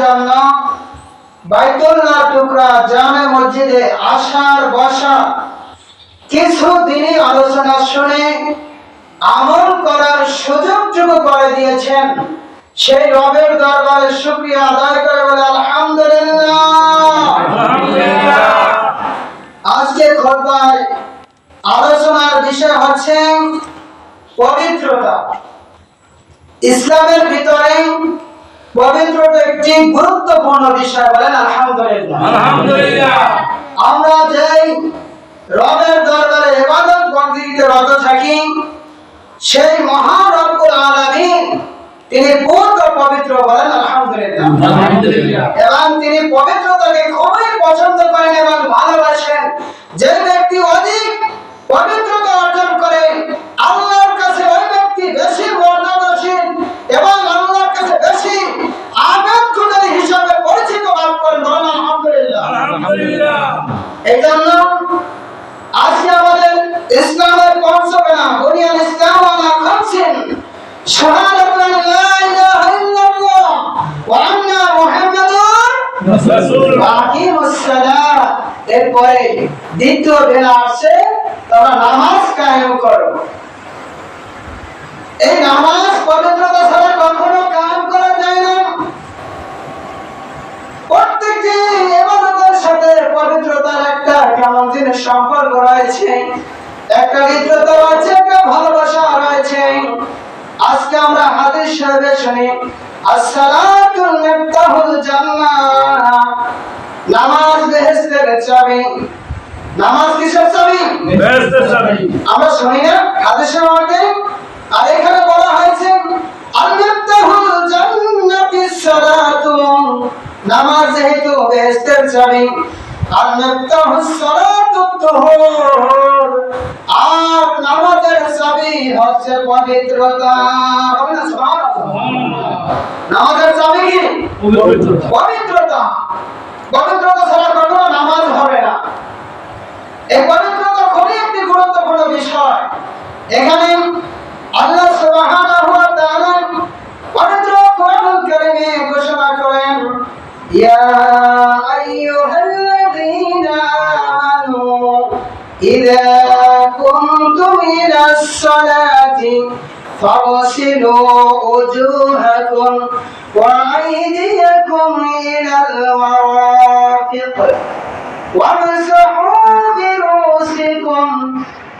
জন্য বাইতুল্লাহ টুকরা জামে মসজিদে আসার বসা কিছু দিনই আলোচনা শুনে আমল করার সুযোগটুকু করে দিয়েছেন। সেই রবের দরবারে শুক্রিয়া আদায় করে বলে, আলহামদুলিল্লাহ। আজকে খোদবায় আলোচনার বিষয় হচ্ছে পবিত্রতা। ইসলামের ভিতরে পবিত্রতা একটি গুরুত্বপূর্ণ বিষয় বলেন আলহামদুলিল্লাহ। আলহামদুলিল্লাহ। আমরা যেই রবের দরবারে ইবাদত বন্দিতে রত থাকি সেই মহান রব্বুল আলামিন তিনি পূর্ণ পবিত্র বলেন আলহামদুলিল্লাহ। আলহামদুলিল্লাহ। এবং তিনি পবিত্রতাকে খুবই পছন্দ করেন এবং ভালোবাসেন। যে ব্যক্তি অধিক পবিত্রতা অর্জন করে আল্লাহর কাছে ওই ব্যক্তি বেশি মর্যাদাশীল এবং আল্লাহর কাছে বেশি আবেগগুণের হিসাবে পরিচিত লাভ করেন বলেন আলহামদুলিল্লাহ আলহামদুলিল্লাহ এই জন্য আজকে আমাদের ইসলামের ইসলাম আলা খামসিন। শাহাদাতু লা ইলাহা ইল্লাল্লাহ ওয়া আন্না মুহাম্মাদুর রাসূল আকিমুস সালাত। এরপরে দ্বিতীয় বেলা আসছে তোমরা নামাজ কায়েম করো। এই নামাজ পবিত্রতা ছাড়া কখনো কায়েম করা যায় না প্রত্যেকটি ইবাদতের সাথে পবিত্রতার একটা কেমন জিনিস সম্পর্ক রয়েছে? একটা হৃদ্রতা রয়েছে একটা ভালোবাসা রয়েছে। আজকে আমরা হাদিস শরীফে শুনি আসসালাতুল মিফতাহুল জান্নাহ। নামাজ বেহেশতের চাবি। নামাজ কিসের চাবি? বেহেশতের চাবি। আমরা শুনি না হাদিসের মধ্যে আর এখানে বলা হয়েছে আল-মিফতাহুল জান্নাতিস সালাতু নামাজ যেহেতু বেহেশতের চাবি আর নামাজের চাবি হচ্ছে পবিত্রতা। নামাজের চাবি কি? পবিত্রতা। পবিত্রতা। পবিত্রতা ছাড়া কখনো নামাজ হবে না। এই পবিত্রতা খুবই একটি গুরুত্বপূর্ণ বিষয়। এখানে ইলাস সালাতি فاغسلوا وجوهكم وأيديكم إلى المرافق وامسحوا برؤوسكم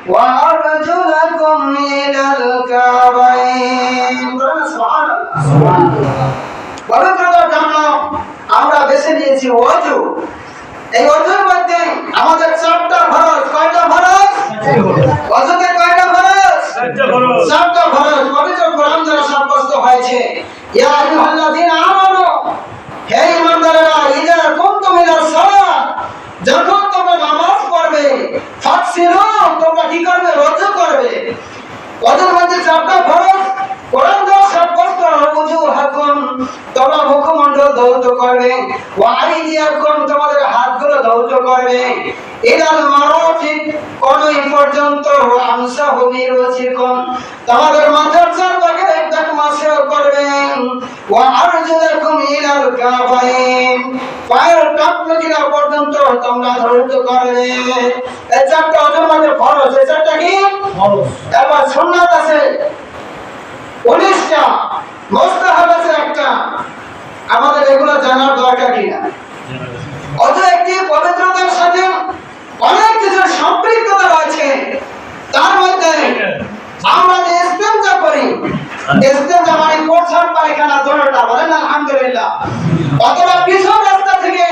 وأرجلكم إلى الكعبين سبحان الله পবিত্রতার জন্য আমরা বেছে নিয়েছি অজু এই অজুর মধ্যে আমাদের চারটা ফরজ কয়টা ফরজ অজুতে কয়টা ফরজ চারটা ফরজ পবিত্র কোরআন দ্বারা সাব্যস্ত হয়েছে? ইয়া আইয়ুহাল্লাযীনা আমানু হে ঈমানদারেরা ইযা কুনতুম ইলা সালাত যখন তোমরা নামাজ পড়বে ফাকসিলু তোমরা কি করবে? ওযু করবে। ওযুর মধ্যে চারটা ফরজ কোরআন দ্বারা সাব্যস্ত ওযু হাকুন তোমরা মুখমণ্ডল ধৌত করবে। ওয়া আইদিয়াকুম তোমাদের হাতগুলো ধৌত করবে ইলাল মারাফিক কোন এই পর্যন্ত আমসা হবি রুচিকুম তোমাদের মাথার চারপাশে একটাক মাসেও করবেন। ওয়া আরজুলাকুম ইলাল কাবাইন পায়ের টাকলুকিরা পর্যন্ত তোমরা ধৌত করবে এই চারটা ওজন মানে ফরজ। এই চারটা কি? ফরজ। এবার সুন্নাত আছে। উনিশটা। মোস্তাহাব আছে একটা। আমাদের এগুলো জানার দরকার কিনা অত একটি পবিত্রতার সাথে অনেক কিছু সম্পৃক্ততা রয়েছে, তার মধ্যে আমরা যে ইস্তেঞ্জা করি ইস্তেঞ্জা মানে প্রসাব পায়খানা দোনোটা বলেন আলহামদুলিল্লাহ। অথবা পিছন রাস্তা থেকে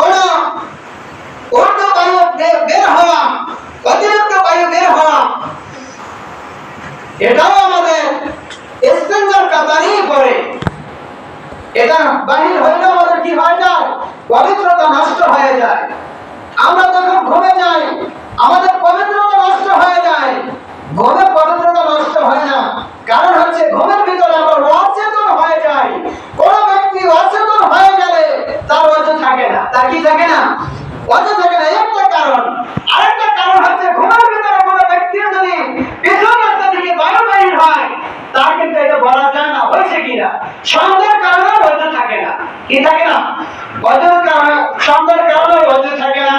কোন উর্দু বায়ু বের হওয়া, অতিরিক্ত বায়ু বের হওয়া, এটাও আমাদের ইস্তেঞ্জার কাতারই পড়ে। এটা বাহির হইলে আমাদের কি হয় যায়? পবিত্রতা নষ্ট হয়ে যায়। আমরা যখন ঘুমে যাই, আমাদের পবিত্রতা নষ্ট হয়ে যায়। ঘুমে পবিত্রতা নষ্ট হয় না। কারণ হচ্ছে ঘুমের ভিতরে আমরা অচেতন হয়ে যাই। কোন ব্যক্তি অচেতন হয়ে গেলে তার অজু থাকে না। তার কি থাকে না? অজু থাকে না। একটা কারণ। আরেকটা কারণ হচ্ছে ঘুমের ভিতরে কোনো ব্যক্তির যদি পিছন রাস্তা থেকে বায়ু বাহির হয়, তার কিন্তু এটা বলা যায় না। হয়েছে কিনা? সন্দেহের কারণে কি থাকে না? অজুর কারণে, সন্ধ্যার কারণে অজু থাকে না।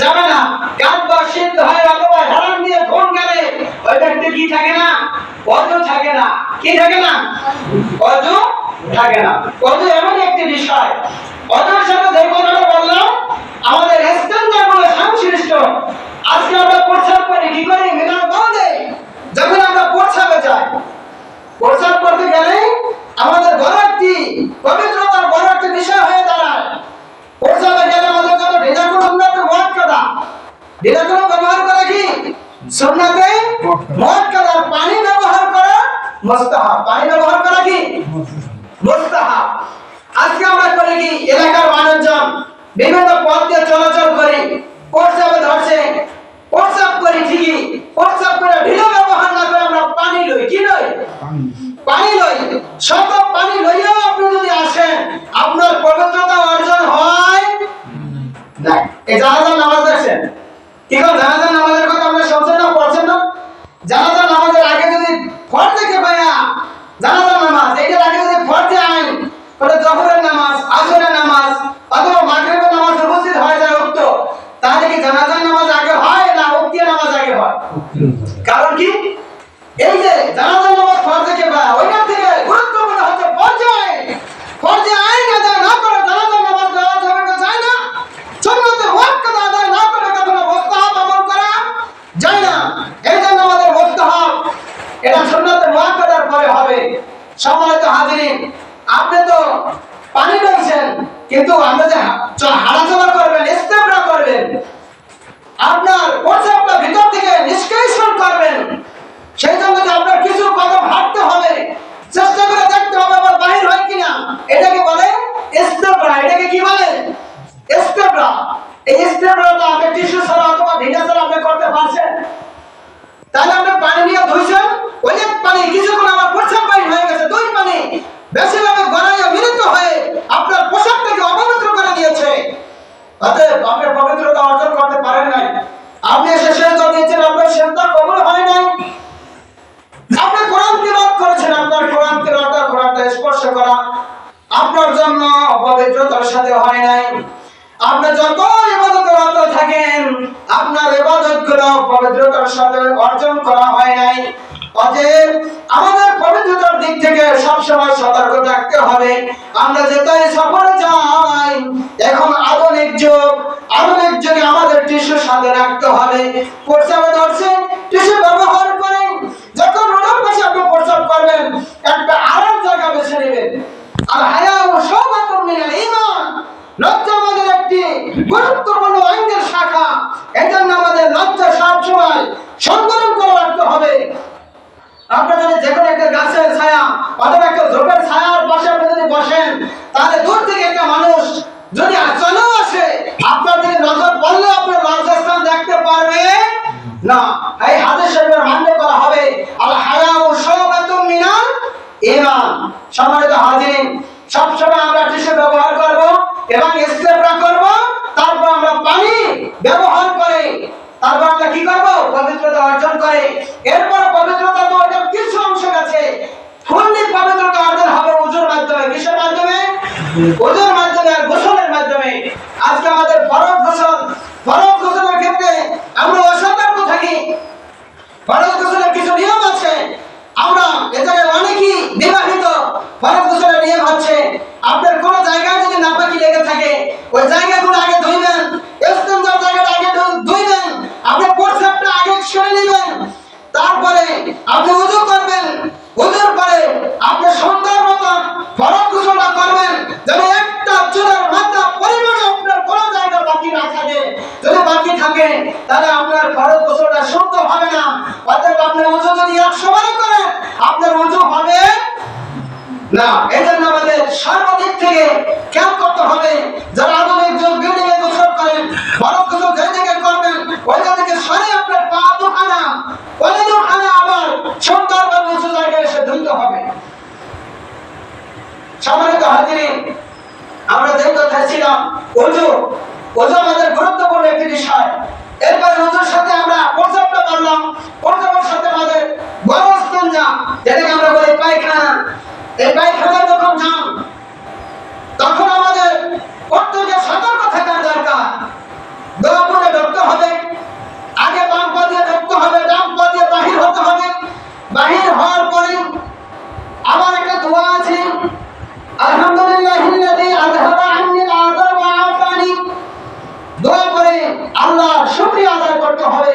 যাবে না। সিদ্ধ হয় অথবা হেলান দিয়ে ঘুম গেলে ওই ব্যক্তি কি থাকে না? অজু থাকে না। কি থাকে না? অজু থাকে না অজু এমন একটি বিষয় অজুর সাথে যে কথাটা বললাম আমাদের স্ট্যান্ডার্ড বলে সংশ্লিষ্ট আজকে আমরা প্রচার করি কি করি মিলন বন্ধে যখন আমরা প্রচারে যাই প্রচার করতে গেলে আমাদের বড় একটি পবিত্রতার বড় একটি বিষয় হয়ে দাঁড়ায় প্রচারে গেলে আমাদের কত ঢিলা করে সুন্নাতে মদ কাদা করে ব্যবহার করে কি? সুন্নাতে মদ কাদার পানি ব্যবহার করা মুস্তাহাব। পানি ব্যবহার করা কি? মুস্তাহাব। আজকে আমরা করি কি? এলাকার মানুষজন বিভিন্ন পথ দিয়ে চলাচল করি। প্রস্রাবে ধরছে প্রস্রাব করি ঠিকই প্রস্রাব করে ঢিলো ব্যবহার না করে আমরা পানি লই। কি লই? পানি। লই। শত পানি লইয়াও আপনি যদি আসেন আপনার পবিত্রতা অর্জন হয়। না এই জানাজার নামাজ দেখছেন? কি কোন জানাজার নামাজের কথা আমরা শুনছেন না পড়ছেন না জানাজার নামাজের আগে যদি ফর দেখে পায়া জানাজার নামাজ এইটার আগে যদি ফরজে আইন তাহলে জহরের নামাজ আসরের নামাজ অথবা মাগরিবের নামাজ উপস্থিত হয়ে যায় উক্ত তাহলে কি জানাজার নামাজ আগে হয় না উক্তিয়া নামাজ আগে হয় কারণ কি এই যে জানাজার নামাজ ফরজে কে পায়া ওইখান থেকে গুরুত্বপূর্ণ হচ্ছে ফরজে আইন ফরজে আইন আদায় না করে জানাজার নামাজ দেওয়া যাবে না যায় না সুন্নতে ওয়াক্ত আদায় না করে কখনো মুস্তাহাব আমল করা যায় না এই জন্য আমাদের মুস্তাহাব এটা সুন্নতে ওয়াক্তার পরে হবে সম্মানিত হাজিরিন আপনি তো পানি রয়েছেন কিন্তু আপনি যে হাঁটাচলা করবেন ইস্তেমরা করবেন, আপনার প্রস্রাবটা ভিতর থেকে নিষ্কাশন করবেন, সেই জন্য যে আপনার কিছু কদম হাঁটতে হবে, চেষ্টা করে দেখতে হবে আবার বাহির হয় কিনা। এটাকে বলে ইস্তেমরা এটাকে কি বলে? স্টেপরা এই স্টেপরাটা আপনি টিস্যু ছাড়া অথবা ভিজা ছাড়া আপনি করতে পারছেন তাহলে আপনি পানি নিয়ে ধুইছেন ওই যে পানি কিছুক্ষণ আমার প্রস্রাব পানি হয়ে গেছে দুই পানি বেশিরভাগে গড়াইয়া মিলিত হয়ে আপনার পোশাকটাকে অপবিত্র করে দিয়েছে অতএব আপনি পবিত্রতা অর্জন করতে পারেন নাই আপনি এসে সেজদা দিয়েছেন আপনার সেজদা কবুল হয় নাই আপনি কোরআন তিলাওয়াত করেছেন আপনার কোরআন তিলাওয়াতটা কোরআনটা স্পর্শ করা আপনার জন্য পবিত্রতার সাথে হয় নাই। আপনি যত ইবাদতরত থাকেন, আপনার ইবাদতগুলো পবিত্রতার সাথে অর্জন করা হয় নাই। অতএব আমাদের পবিত্রতার দিক থেকে সবসময় সতর্ক থাকতে হবে। আমরা যেটাই সফরে যাই এখন আধুনিক যুগ, আধুনিক যুগে আমাদের টিস্যু সাথে রাখতে হবে। প্রস্রাবে ধরছে টিস্যু ব্যবহার করেন। যখন রোডের পাশে আপনি প্রস্রাব করবেন, একটা আরাম জায়গা বেছে নেবেন। আর হায়া ও সৌভাগ্য মিনাল ইমান লজ্জা আমাদের একটি গুরুত্বপূর্ণ আইনের শাখা, এজন্য আমাদের লজ্জা সবসময় সংবরণ করে রাখতে হবে। আপনারা যদি যে কোনো একটা গাছের ছায়া অথবা একটা ঝোপের ছায়ার পাশে আপনি যদি বসেন, তাহলে দূর থেকে একটা মানুষ যদি চলেও আসে আপনার দিকে নজর পড়লে আপনার লজ্জাস্থান দেখতে পারবে না এই হাদিস শরীফের মান্য করা হবে আল হায়া ও সৌবাতুম মিনাল ইমান সম্মানিত হাজিরিন সবসময় আমরা টিস্যু ব্যবহার করব এবং স্টেপরা করব তারপর আমরা পানি ব্যবহার করে তারপর আমরা কি করব পবিত্রতা অর্জন করে এরপর পবিত্রতা তো ওটার কিছু অংশ আছে ফুললি পবিত্রতা অর্জন হবে উজুর মাধ্যমে। কিসের মাধ্যমে? উজুর মাধ্যমে আর গোসলের মাধ্যমে আজকে আমাদের ফরজ গোসল ফরজ গোসলের ক্ষেত্রে আমরা অসতর্ক থাকি ফরজ গোসলের কিছু নিয়ম আছে আমরা এ জায়গায় অনেকই বিবাহিত ফরজ গোসলের নিয়ম হচ্ছে আপনার কোন জায়গায় যদি নাপাকি লেগে থাকে ওই জায়গাগুলো আগে ধুইবেন ইস্তেঞ্জার জায়গাটা আগে ধু- ধুইবেন আপনি প্রস্রাবটা আগে সরে নেবেন তারপরে আপনি উজু করবেন উজুর পরে আপনি সুন্দর মতো ফরজ গোসলটা করবেন যেন একটা চুলের মাথা পরিমাণে আপনার কোনো জায়গা বাকি না থাকে যদি বাকি থাকে তাহলে আপনার ফরজ গোসলটা শুদ্ধ হবে না অতএব আপনি উজু যদি একশো বার করেন আপনার উজু হবে না এই জন্য আমাদের সর্বদিক থেকে খেয়াল করতে হবে, যারা আধুনিক যুগ বিল্ডিং এ গোসল করেন ফরজ গোসল যে জায়গায় করবেন, ওই জায়গা থেকে সরে আপনার পা দুখানা, ওই দুখানা আবার সুন্দরভাবে উঁচু জায়গায় এসে ধুইতে হবে। সম্মানিত হাজিরিন আমরা যে কথায় ছিলাম, অজু অজু আমাদের গুরুত্বপূর্ণ একটি বিষয়। এরপর অজুর সাথে আমরা প্রস্রাবটা করলাম প্রস্রাবের সাথে আমাদের গরস্তঞ্জা যেটাকে আমরা বলি পায়খানা এই পায়খানা যখন যান তখন আমাদের প্রত্যেকে সতর্ক থাকার দরকার। দোয়া করে ঢুকতে হবে, আগে বাম পা ঢুকতে হবে, ডান পা বাহির হতে হবে। বাহির হওয়ার পরে আমার একটা দোয়া আছে। আলহামদুলিল্লাহিল্লাযী আযহাবা আন্নিল আযা ওয়া আফানি। দোয়া করে আল্লাহর শুকরিয়া আদায় করতে হবে।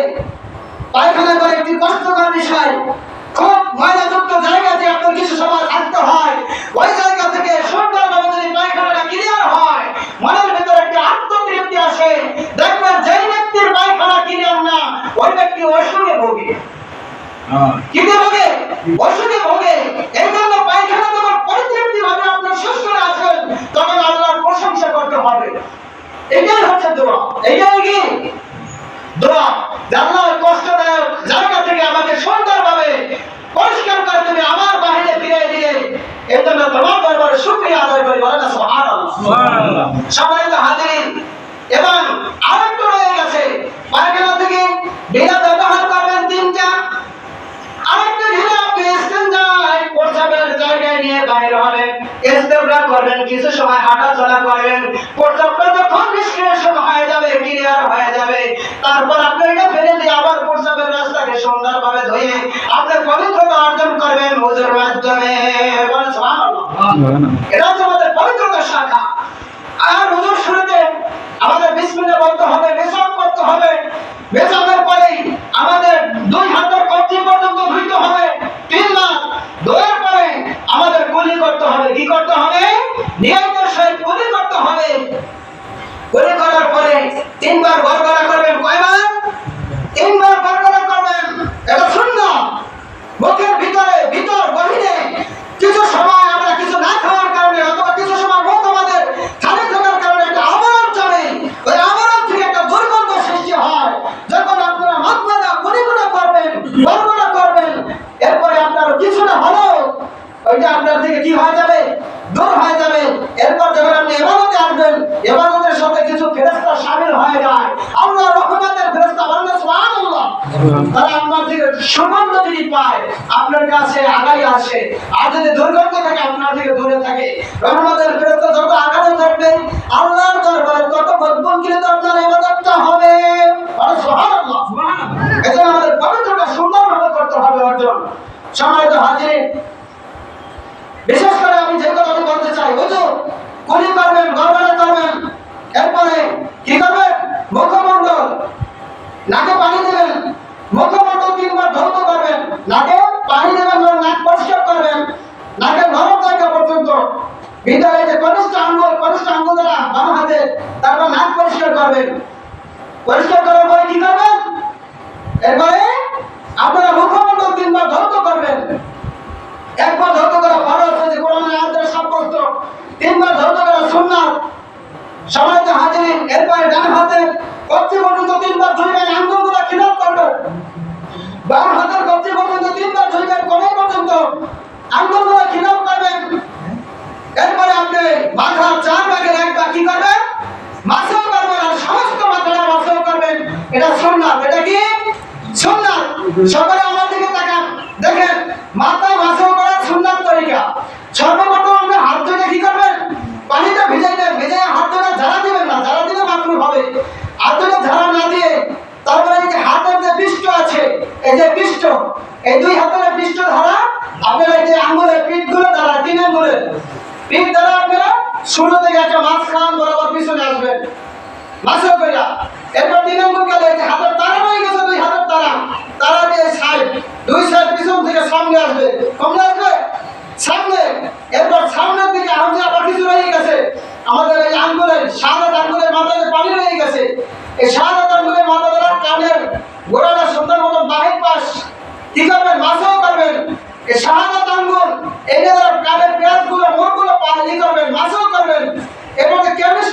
পায়খানা করে একটি কষ্টকর বিষয় খুব ময়লাযুক্ত জায়গাতে আপনার কিছু সময় থাকতে হয় ওই জায়গা থেকে সুন্দরভাবে যদি পায়খানাটা ক্লিয়ার হয়। মনের ভিতরে একটি আত্মতৃপ্তি আসে। দেখবেন যেই ব্যক্তির পায়খানা ক্লিয়ার না ওই ব্যক্তি অসুখে ভোগে। কিতে ভোগে? অসুখে ভোগে। এই জন্য পায়খানা যখন পরিতৃপ্তি ভাবে আপনি শেষ করে আসেন তখন আল্লাহর প্রশংসা করতে হবে। এটাই হচ্ছে দোয়া। এটাই কি? দোয়া। যে আল্লাহ কষ্টদায়ক জায়গা থেকে আমাকে সুন্দরভাবে পরিষ্কার করে তুমি আমার বাহিরে ফিরিয়ে দিলে এর জন্য দরবারে শুকরিয়া আদায় করি বলে না সুবহানাল্লাহ। সুবহানাল্লাহ। সম্মানিত হাজিরিন এবং আরেকটু রয়ে গেছে। পায়খানা থেকে বিনা ব্যবহার করবেন তিনটা। আরেকটা ঢিলে আপনি ইস্তেঞ্জায় প্রস্রাবের জায়গায় নিয়ে বাইরে হবেন। ইস্তেমরা করবেন কিছু সময় হাঁটাচলা করবেন। প্রস্রাবটা যখন নিষ্ক্রিয়ণ হয়ে যাবে ক্লিয়ার হয়ে যাবে। তারপর আপনি এটা ফেলে দিয়ে আবার প্রস্রাবের রাস্তাকে সুন্দরভাবে ধুয়ে আপনি পবিত্রতা অর্জন করবেন ওজুর মাধ্যমে। বলেন এটা হচ্ছে আমাদের পবিত্রতার শাখা। আর হুজুর শুরুতে আমাদের বিসমিল্লাহ বলতে হবে মেসাক করতে হবে মেসাকের পরেই আমাদের দুই হাতের কবজি পর্যন্ত ধুইতে হবে তিনবার ধোয়ার পরে আমাদের কুলি করতে হবে কি করতে হবে নিয়মের সহিত কুলি করতে হবে কুলি করার পরে তিনবার গড়গড়া করবেন কয়বার তিনবার গড়গড়া করবেন এটা শূন্য মুখের ভিতরে ভিতর গভীরে কিছু সময় আমরা কিছু না খাওয়ার কারণে অথবা কিছু সময় মুখ আমাদের খালি থাকার কারণে একটা আবরণ চলে ওই আবরণ থেকে একটা দুর্গন্ধ সৃষ্টি হয় যখন আপনারা মাতমারা গুণিগুণা করবেন গড়গড়া করবেন এরপরে আপনার কিছুটা হলো ওইটা আপনার থেকে কি হয়ে যাবে দূর হয়ে যাবে এরপর যখন আপনি এবাদতে আসবেন এবাদতের সাথে কিছু ফেরেশতা শামিল হয়ে যায় আল্লাহ রহমতের ফেরেশতা বলেন সুবহানাল্লাহ তারা আপনার থেকে সুগন্ধ যদি পায় আপনার কাছে আগাই আসে। আর যদি দুর্গন্ধ থাকে, আপনার থেকে দূরে থাকে। রহমতের ফেরেশতা যত আগাতে থাকবে, আল্লাহর দরবারে তত মজবুত আপনার ইবাদতটা হবে। বলেন সুবহানাল্লাহ আমাদের সুন্দরভাবে করতে হবে অর্জন। সম্মানিত বিশেষ করে আমি যে বলতে চাই, হুজুর, কুলি করবেন করবেন। এরপরে কি করবেন? মুখমণ্ডল। নাকে পানি দেবেন। মুখমণ্ডল তিনবার ধৌত করবেন নাকে পানি দেবেন এবং নাক পরিষ্কার করবেন নাকের নরম জায়গা পর্যন্ত ভিতরে যে কনিষ্ঠ আঙ্গুল কনিষ্ঠ দ্বারা বাম হাতে তারপর নাক পরিষ্কার করবেন। পরিষ্কার করার পরে কি করবেন? এরপরে আপনারা মুখমণ্ডল তিনবার ধৌত করবেন। একবার ধৌত করা ফরজ হয়েছে তিনবার ধৌত করা সুন্নাত। সবাইকে হাজির, এরপরে ডান হাতে কবজি পর্যন্ত তিনবার ধুইবেন, আঙ্গুলগুলো খিলাপ করবেন। বাম হাতের কবজি পর্যন্ত তিনবার ধুইবেন কোমর পর্যন্ত আঙ্গুলগুলো খিলাপ করবেন এরপরে আপনি মাথার চার ভাগের এক ভাগ কি করবেন মাসাও করবেন আর সমস্ত মাথাটা মাসাও করবেন এটা সুন্নাত এটা কি সুন্নাত সকলে আমার দিকে তাকান। দেখেন, মাথা মাসাও করার সুন্নাত তরিকা। সর্বপ্রথম আপনি হাত ধুয়ে কি করবেন? পানিটা ভিজাই দেন, ভিজাই হাত ধরে ঝাড়া দিবেন না, ঝাড়া দিলে মাত্র হবে। হাত ধরে ঝাড়া না দিয়ে তারপরে এই যে হাতের যে পৃষ্ঠ আছে, এই যে পৃষ্ঠ এই দুই হাতের পৃষ্ঠ ধারা, আপনার এই যে আঙ্গুলের পিঠগুলো ধারা, তিন আঙ্গুলের পিঠ দ্বারা আপনারা শুরু থেকে একটা মাঝখান বরাবর পিছনে আসবেন। মাসেও কইরা এই আঙ্গুলের সাদা আঙ্গুলের মাথায় পানি রয়ে গেছে। এই সাদা আঙ্গুলের মাথা দ্বারা কানের গোড়াটা সুন্দর মতো বাহির পাশ কি করবেন মাসেও করবেন। এই শাহাদাত আঙ্গুল এই কানের পেঁয়াজগুলো মোড়গুলো পানি করবেন মাসেও করবেন। এরপর যে কেমিস্ট্রি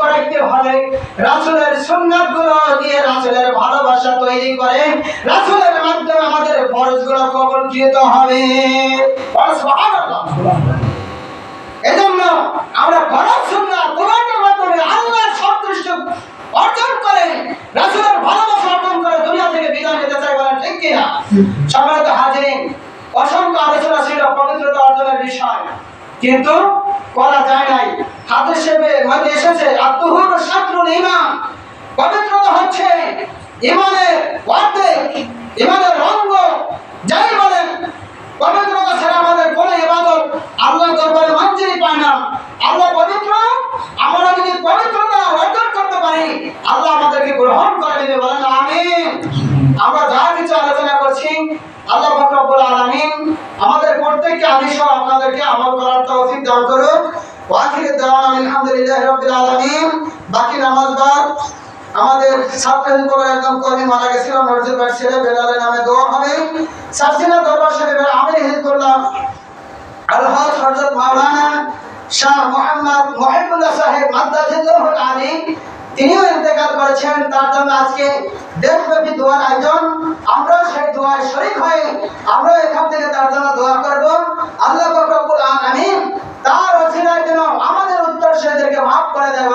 করাইতে হলে রাসূলের সুন্নাতগুলো দিয়ে রাসূলের ভালোবাসা তৈরি করে, রাসূলের মাধ্যমে আমাদের ফরজগুলো কবুল কৃত হবে। এজন্য আমরা ফরজ সুন্নাত মাধ্যমে সন্তুষ্ট অর্জন করে, রাসূলের ভালোবাসা অর্জন করে দুনিয়া থেকে বিদায় নিতে চাই বলেন ঠিক কি না সম্মানিত হাজিরিন, অসংখ্য আলোচনা ছিল পবিত্রতা অর্জনের বিষয়। কিন্তু করা যায় নাই। হাদিসে মধ্যে এসেছে আত্মহুর শাত্রুল ঈমান পবিত্রতা হচ্ছে ঈমানের অর্ধেক ঈমানের রঙ্গ যাই বলেন, পবিত্রতা ছাড়া আমাদের কোনো ইবাদত আল্লাহ দরবারে মঞ্জুরি পায় না। আল্লাহ পবিত্র, আমরা যদি পবিত্রতা অর্জন করতে পারি, আল্লাহ আমাদেরকে গ্রহণ করে নেবে বলেন আমি আমরা যা কিছু আলোচনা করছি আল্লাহ রব্বুল আলামিন আমাদের প্রত্যেককে আমি সহ আপনাদেরকে আমল করার তৌফিক দান করুন। ওয়াখির দাওয়ান আলহামদুলিল্লাহ রাব্বিল আলামিন। বাকি নামাজ বাদ আমাদের ছাত্রদের পরে একদম কর্মী মারা গেছিল মসজিদ বাড়ি ছেড়ে বেলালের নামে দোয়া হবে। সার্সিনা দরবার শরীফের আমির হিজবুল্লাহ আলহাজ হযরত মাওলানা শাহ মোহাম্মদ মহিবুল্লাহ সাহেব মাদ্দাজিল্লাহুল আলী তিনিও ইন্তেকাল করেছেন, তার জন্য আজকে দেশব্যাপী দোয়ার আয়োজন। আমরাও সেই দোয়ায় শরিক হয়ে আমরাও এখান থেকে তার জন্য দোয়া করব। আল্লাহ রব্বুল তার ওসিলায় যেন আমাদের উত্তর সেদেরকে মাফ করে দেয়।